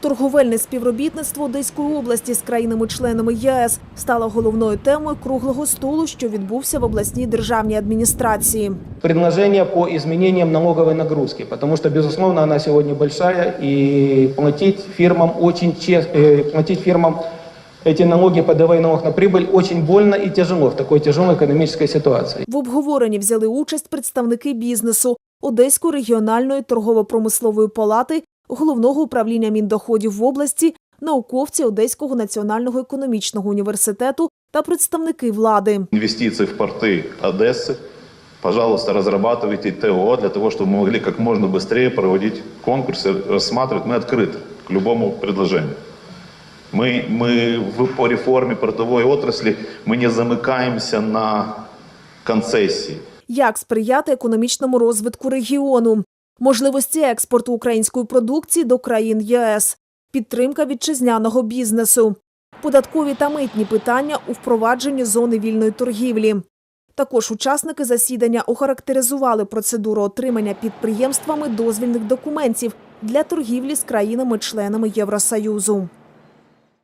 Торговельне співробітництво Одеської області з країнами-членами ЄС стало головною темою круглого столу, що відбувся в обласній державній адміністрації. предложение по изменениям налоговой нагрузки, потому что, безусловно, она сегодня большая, и платить фирмам очень чес- э, платить фирмам эти налоги, ПДВ и налог на прибыль очень больно и тяжело в такой тяжелой экономической ситуации. В обговоренні взяли участь представники бізнесу Одеської регіональної торгово-промислової палати, головного управління міндоходів в області, науковці Одеського національного економічного університету та представники влади. инвестиции в порты Одессы. Пожалуйста, разрабатывайте ТО для того, чтобы мы могли как можно быстрее проводить конкурсы, рассматривать. Мы открыты к любому предложению. Мы, мы в, по реформе портовой отрасли мы не замыкаемся на концессии. Як сприяти економічному розвитку регіону, Можливості експорту української продукції до країн ЄС, підтримка вітчизняного бізнесу, податкові та митні питання у впровадженні зони вільної торгівлі. Також учасники засідання охарактеризували процедуру отримання підприємствами дозвільних документів для торгівлі з країнами-членами Євросоюзу.